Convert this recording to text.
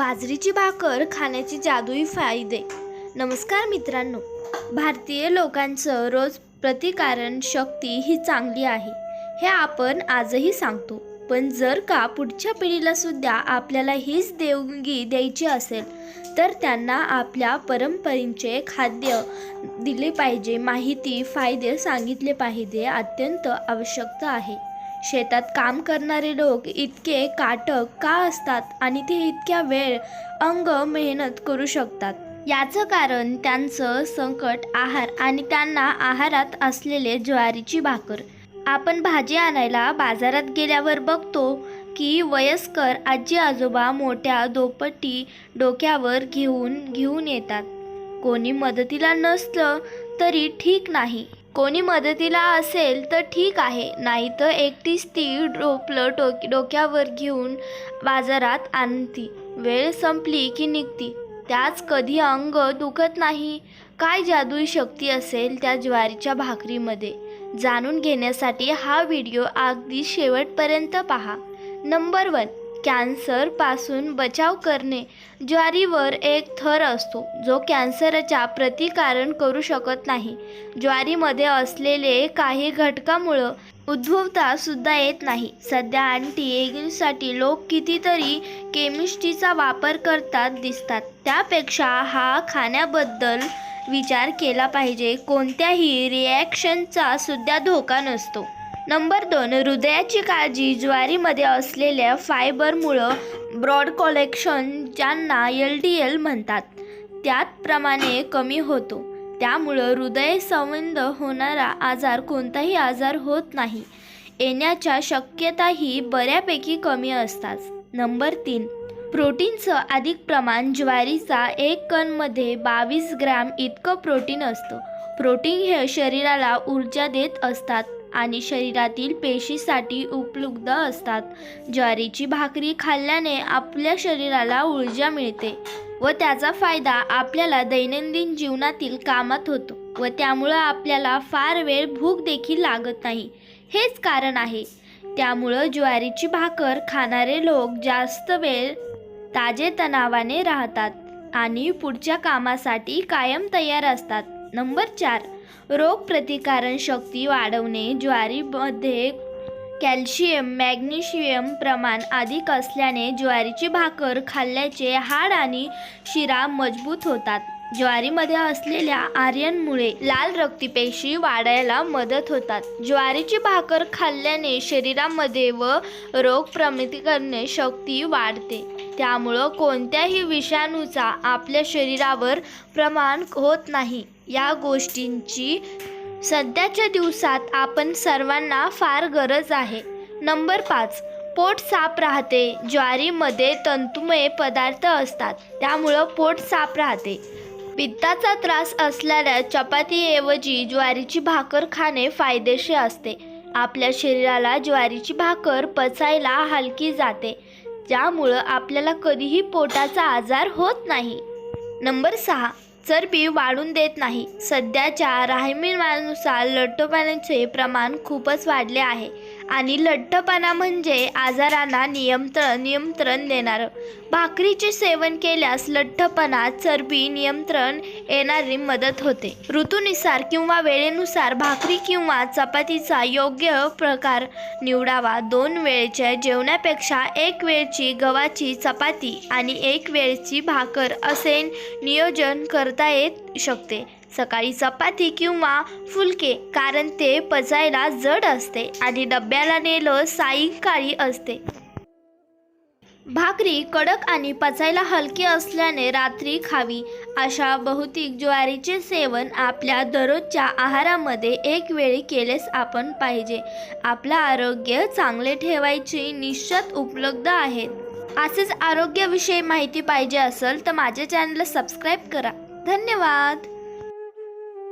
बाजरीची भाकर खाण्याची जादुई फायदे. नमस्कार मित्रांनो भारतीय लोकांचं रोज प्रतिकारण शक्ती ही चांगली आहे हे आपण आजही सांगतो. पण जर का पुढच्या पिढीला सुद्धा आपल्याला हीच देवगी द्यायची असेल तर त्यांना आपल्या परंपरेचे खाद्य दिले पाहिजे माहिती फायदे सांगितले पाहिजे अत्यंत आवश्यकता आहे. शेतात काम करणारे लोक इतके काटक का असतात आणि ते इतक्या वेळ अंग मेहनत करू शकतात? याचं कारण त्यांचं संकट आहार आणि त्यांना आहारात असलेले ज्वारीची भाकर. आपण भाजी आणायला बाजारात गेल्यावर बघतो की वयस्कर आजी आजोबा मोठ्या दोपटी डोक्यावर घेऊन घेऊन येतात. कोणी मदतीला नसलं तरी ठीक नाही. कोणी मदतीला असेल तर ठीक आहे नाही तर एकटीच ती डोपलं डोक डोक्यावर घेऊन बाजारात आणती. वेळ संपली की निघती. त्याच कधी अंग दुखत नाही. काय जादुई शक्ती असेल त्या ज्वारीच्या भाकरीमध्ये? जाणून घेण्यासाठी हा व्हिडिओ अगदी शेवटपर्यंत पहा. नंबर वन कॅन्सरपासून बचाव करणे ज्वारीवर एक थर असतो जो कॅन्सरच्या प्रतिकारण करू शकत नाही. ज्वारीमध्ये असलेले काही घटकामुळं उद्भवता सुद्धा येत नाही. सध्या अँटी एगिंगसाठी लोक कितीतरी केमिस्ट्रीचा वापर करतात दिसतात. त्यापेक्षा हा खाण्याबद्दल विचार केला पाहिजे. कोणत्याही रिॲक्शनचा सुद्धा धोका नसतो. नंबर दोन हृदयाची काळजी ज्वारीमध्ये असलेल्या फायबरमुळं ब्रॉड कॉलेक्शन ज्यांना एल डी एल म्हणतात त्याचप्रमाणे कमी होतो. त्यामुळं हृदय संबंध होणारा आजार कोणताही आजार होत नाही. येण्याच्या शक्यताही बऱ्यापैकी कमी असतात. नंबर तीन प्रोटीनचं अधिक प्रमाण ज्वारीचा एक कणमध्ये बावीस ग्रॅम इतकं प्रोटीन असतं. प्रोटीन हे शरीराला ऊर्जा देत असतात. आणि शरीरातील पेशीसाठी उपलब्ध असतात. ज्वारीची भाकरी खाल्ल्याने आपल्या शरीराला ऊर्जा मिळते व त्याचा फायदा आपल्याला दैनंदिन जीवनातील कामात होतो व त्यामुळं आपल्याला फार वेळ भूक देखील लागत नाही. हेच कारण आहे. त्यामुळं ज्वारीची भाकर खाणारे लोक जास्त वेळ ताजेतणावाने राहतात आणि पुढच्या कामासाठी कायम तयार असतात. नंबर चार रोगप्रतिकारक शक्ती वाढवणे. ज्वारीमध्ये कॅल्शियम मॅग्नेशियम प्रमाण अधिक असल्याने ज्वारीची भाकर खाल्ल्याचे हाड आणि शिरा मजबूत होतात. ज्वारीमध्ये असलेल्या आर्यनमुळे लाल रक्तपेशी वाढायला मदत होतात. ज्वारीची भाकर खाल्ल्याने शरीरामध्ये व रोग करणे शक्ती वाढते. त्यामुळं कोणत्याही विषाणूचा आपल्या शरीरावर प्रमाण होत नाही. या गोष्टींची सध्याच्या दिवसात आपण सर्वांना फार गरज आहे. नंबर पाच पोट साफ राहते. ज्वारीमध्ये तंतुमय पदार्थ असतात. त्यामुळं पोट साफ राहते. पित्ताचा त्रास असलेल्या चपातीऐवजी ज्वारीची भाकर खाणे फायदेशीर असते. आपल्या शरीराला ज्वारीची भाकर पचायला हलकी जाते. ज्यामुळं आपल्याला कधीही पोटाचा आजार होत नाही. नंबर सहा चरबी वाढून देत नाही. सध्याच्या राहणीमानानुसार लठ्ठपणाचे प्रमाण खूपच वाढले आहे. आणि लठ्ठपणा म्हणजे आजारांना नियंत्रण नियंत्रण देणारं. भाकरीचे सेवन केल्यास लठ्ठपणा चरबी नियंत्रण येणारी मदत होते. ऋतूनुसार किंवा वेळेनुसार भाकरी किंवा चपातीचा योग्य प्रकार निवडावा. दोन वेळच्या जेवणापेक्षा एक वेळची गव्हाची चपाती आणि एक वेळची भाकर असे नियोजन करता येत शकते. सकाळी चपाती किंवा फुलके कारण ते पचायला जड असते आणि डब्याला नेलं सायंकाळी असते. भाकरी कडक आणि पचायला हलकी असल्याने रात्री खावी. अशा बहुतेक ज्वारीचे सेवन आपल्या दररोजच्या आहारामध्ये एक वेळी केलेच आपण पाहिजे. आपलं आरोग्य चांगले ठेवायची निश्चित उपलब्ध आहेत असेच आरोग्याविषयी माहिती पाहिजे असेल तर माझ्या चॅनलला सबस्क्राईब करा. धन्यवाद!